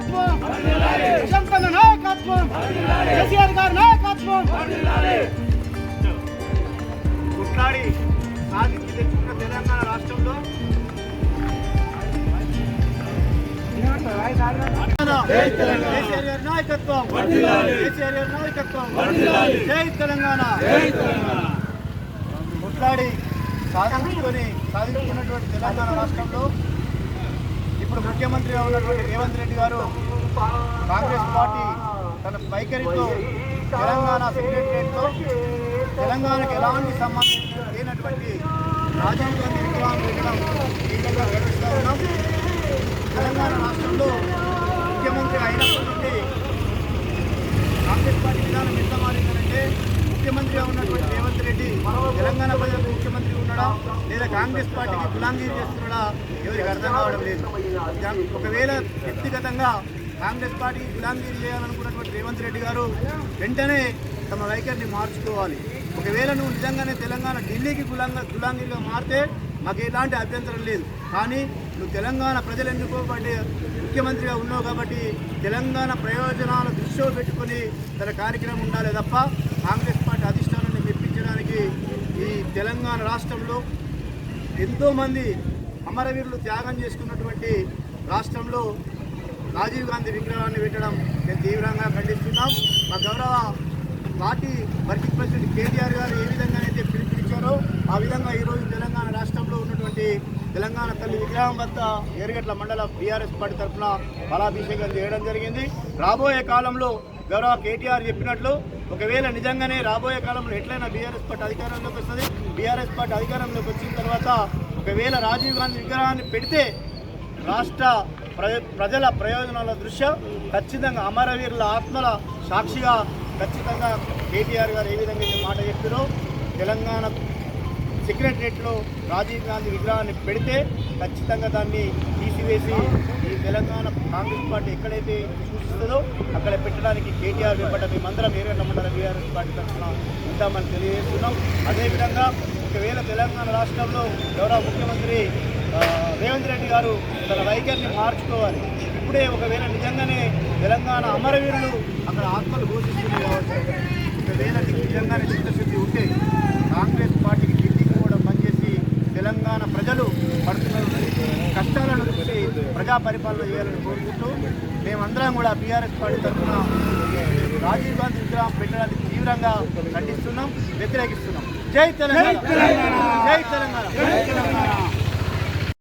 నాయకత్వం. శంకన్న నాయకత్వం. కేసీఆర్ గారి నాయకత్వం. కొట్లాడి సాధించి తెచ్చుకున్న తెలంగాణ రాష్ట్రంలో. కేసీఆర్ గారి నాయకత్వం. కేసీఆర్ గారి నాయకత్వం. జై తెలంగాణ. కొట్లాడి సాధించుకొని సాధించుకున్నటువంటి తెలంగాణ రాష్ట్రంలో ఇప్పుడు ముఖ్యమంత్రిగా ఉన్నటువంటి రేవంత్ రెడ్డి గారు కాంగ్రెస్ పార్టీ తన వైఖరితో తెలంగాణ సెక్రటరియట్తో తెలంగాణకు ఎలాంటి సంబంధం లేనటువంటి రాజీవ్ గాంధీ విగ్రహం పెట్టడం తీవ్రంగా ఖండిస్తూ ఉన్నాం. తెలంగాణ రాష్ట్రంలో ముఖ్యమంత్రి అయినప్పటి నుండి కాంగ్రెస్ పార్టీ విధానం ఎంత మారిందంటే ముఖ్యమంత్రిగా ఉన్నటువంటి రేవంత్ రెడ్డి తెలంగాణ ప్రజలకు ముఖ్యమంత్రి ఉన్నాడా? లేదా కాంగ్రెస్ పార్టీకి గులాంగిరి చేస్తున్నాడా? ఎవరికి అర్థం కావడం లేదు. ఒకవేళ వ్యక్తిగతంగా కాంగ్రెస్ పార్టీకి గులాంగిరి చేయాలనుకున్నటువంటి రేవంత్ రెడ్డి గారు వెంటనే తమ వైఖరిని మార్చుకోవాలి. ఒకవేళ నువ్వు నిజంగానే తెలంగాణ ఢిల్లీకి గులాంగ గులాంగిరిగా మారితే మాకు ఎలాంటి అభ్యంతరం లేదు. కానీ నువ్వు తెలంగాణ ప్రజలు ఎన్నుకోబడి ముఖ్యమంత్రిగా ఉన్నావు కాబట్టి తెలంగాణ ప్రయోజనాల దృష్టిలో పెట్టుకొని తన కార్యక్రమం ఉండాలి తప్ప కాంగ్రెస్ పార్టీ మెప్పించడానికి ఈ తెలంగాణ రాష్ట్రంలో ఎంతోమంది అమరవీరులు త్యాగం చేసుకున్నటువంటి రాష్ట్రంలో రాజీవ్ గాంధీ విగ్రహాన్ని పెట్టడం మేము తీవ్రంగా ఖండిస్తున్నాం. మా గౌరవ పార్టీ వర్కింగ్ ప్రెసిడెంట్ కేటీఆర్ గారు ఏ విధంగా అయితే పిలుపునిచ్చారో ఆ విధంగా ఈరోజు తెలంగాణ రాష్ట్రంలో ఉన్నటువంటి తెలంగాణ తల్లి విగ్రహం వద్ద ఏరుగట్ల మండల బీఆర్ఎస్ పార్టీ తరఫున బలాభిషేకం చేయడం జరిగింది. రాబోయే కాలంలో గౌరవ కేటీఆర్ చెప్పినట్లు ఒకవేళ నిజంగానే రాబోయే కాలంలో ఎట్లయినా బీఆర్ఎస్ పార్టీ అధికారంలోకి వస్తుంది. బీఆర్ఎస్ పార్టీ అధికారంలోకి వచ్చిన తర్వాత ఒకవేళ రాజీవ్ గాంధీ విగ్రహాన్ని పెడితే రాష్ట్ర ప్రజల ప్రయోజనాల దృష్ట్యా ఖచ్చితంగా అమరవీరుల ఆత్మల సాక్షిగా ఖచ్చితంగా కేటీఆర్ గారు ఏ విధంగా మాట చెప్పారో తెలంగాణ సెక్రటరియట్లో రాజీవ్ గాంధీ విగ్రహాన్ని పెడితే ఖచ్చితంగా దాన్ని తీసివేసి తెలంగాణ కాంగ్రెస్ పార్టీ ఎక్కడైతే సూచిస్తుందో అక్కడ పెట్టడానికి కేటీఆర్ వెంబట మేమందరం ఏరియా మండల బీఆర్ఎస్ పార్టీ తరఫున ఉంటామని తెలియజేస్తున్నాం. అదేవిధంగా ఒకవేళ తెలంగాణ రాష్ట్రంలో గౌరవ ముఖ్యమంత్రి రేవంత్ రెడ్డి గారు తన వైఖరిని మార్చుకోవాలి. ఇప్పుడే ఒకవేళ నిజంగానే తెలంగాణ అమరవీరులు అక్కడ ఆత్మలు ఘోషిస్తున్నారు కావచ్చు ఒకవేళ నిజంగానే చిత్తశుద్ధి ఉంటే కాంగ్రెస్ పార్టీకి ఢిల్లీకి కూడా పనిచేసి తెలంగాణ ప్రజలు పడుతున్న కష్టాలను చూసి ప్రజా పరిపాలన చేయాలని కోరుకుంటూ మేమందరం కూడా బీఆర్ఎస్ పార్టీ తరఫున రాజీవ్ గాంధీ విగ్రహం పెట్టడానికి తీవ్రంగా ఖండిస్తున్నాం వ్యతిరేకిస్తున్నాం. జై తెలంగాణ. జై తెలంగాణ. జై తెలంగాణ.